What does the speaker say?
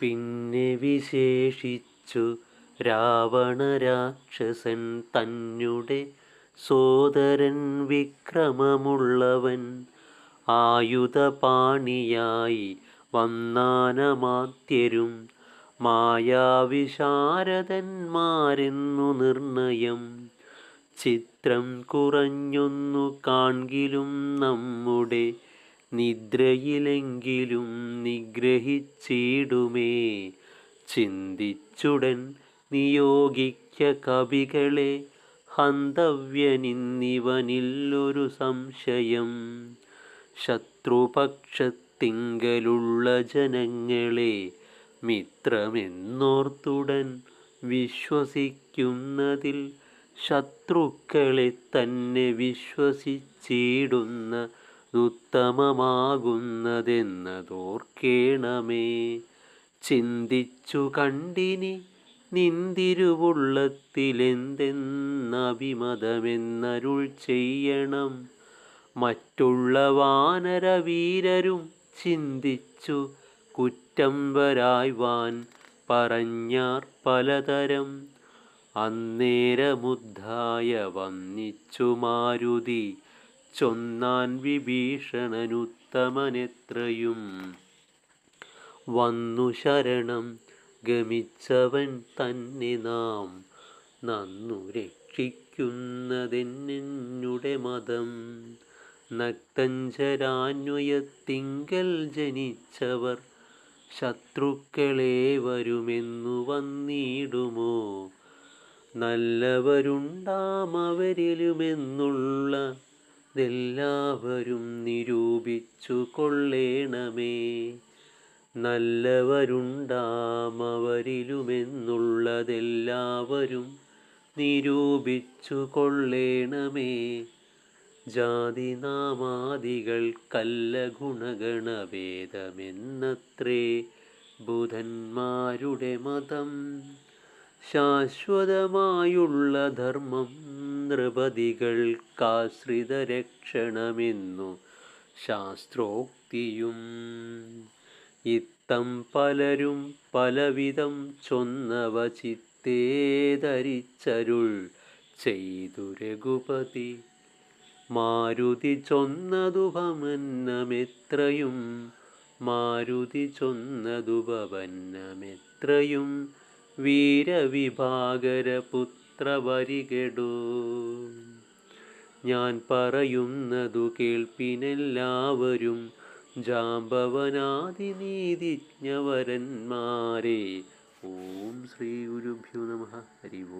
പിന്നെ വിശേഷിച്ചു രാവണരാക്ഷസൻ തന്നുടെ സോദരൻ വിക്രമമുള്ളവൻ. ആയുധപാണിയായി വന്നാനമാത്യരും മായാവിശാരദന്മാരെന്നു നിർണയം. ചിത്രം കുറഞ്ഞൊന്നു കാൺകിലും നമ്മുടെ നിദ്രയിലെങ്കിലും നിഗ്രഹിച്ചിടുമേ. ചിന്തിച്ചുടൻ നിയോഗിക്ക കവികളെ ഹന്തവ്യനിന്നിവനില്ലൊരു സംശയം. ശത്രുപക്ഷത്തിങ്കലുള്ള ജനങ്ങളെ മിത്രമെന്നോർത്തുടൻ വിശ്വസിക്കുന്നതിൽ ശത്രുക്കളെ തന്നെ വിശ്വസിച്ചിടുന്ന ഉത്തമമാകുന്നതെന്നതോർക്കേണമേ. ചിന്തിച്ചു കണ്ടിനി നിന്തിരുവുള്ളത്തിലെന്തെന്നഭിമതമെന്നരുൾ ചെയ്യണം. മറ്റുള്ള വാനരവീരരും ചിന്തിച്ചു കുറ്റം വരായ്വാൻ പറഞ്ഞാർ പലതരം. അന്നേരമുദ്ധായ വന്നിച്ചു മാരുതി ചൊന്നാൻ വിഭീഷണനുത്തമനെത്രയും. വന്നു ശരണം ഗമിച്ചവൻ തന്നെ നാം. നന്നു രക്ഷിക്കുന്നതെന്നുടെ മതം. നക്തഞ്ചരാന്വയത്തിങ്കൽ ജനിച്ചവർ ശത്രുക്കളെ വരുമെന്നു വന്നിടുമോ? നല്ലവരുണ്ടാമവരിലുമെന്നുള്ളതെല്ലാവരും നിരൂപിച്ചു കൊള്ളേണമേ നല്ലവരുണ്ടാമവരിലുമെന്നുള്ളതെല്ലാവരും നിരൂപിച്ചു കൊള്ളേണമേ ജാതിനാമാദികൾക്കല്ല ഗുണഗണഭേദമെന്നത്രേ. ബുധന്മാരുടെ മതം ശാശ്വതമായുള്ള ധർമ്മം നൃപതികൾക്കാശ്രിത രക്ഷണമെന്നു ശാസ്ത്രോക്തിയും. ഇത്തം പലരും പലവിധം ചൊന്നവ ചിത്തേ ധരിച്ചരുൾ ചെയ്തു രഘുപതി. മാരുതി ചൊന്നതുപമന്നമെത്രയും മാരുതി ചൊന്നതുപവന്നമെത്രയും വീരവിഭാകരപുത്രവരികെടോ ഞാൻ പറയുന്നതു കേൾപ്പിനെല്ലാവരും ജാമ്പവനാദിനീതിജ്ഞവരന്മാരെ ഓം ശ്രീ ഗുരുഭ്യോ നമ. ഹരി ഓം.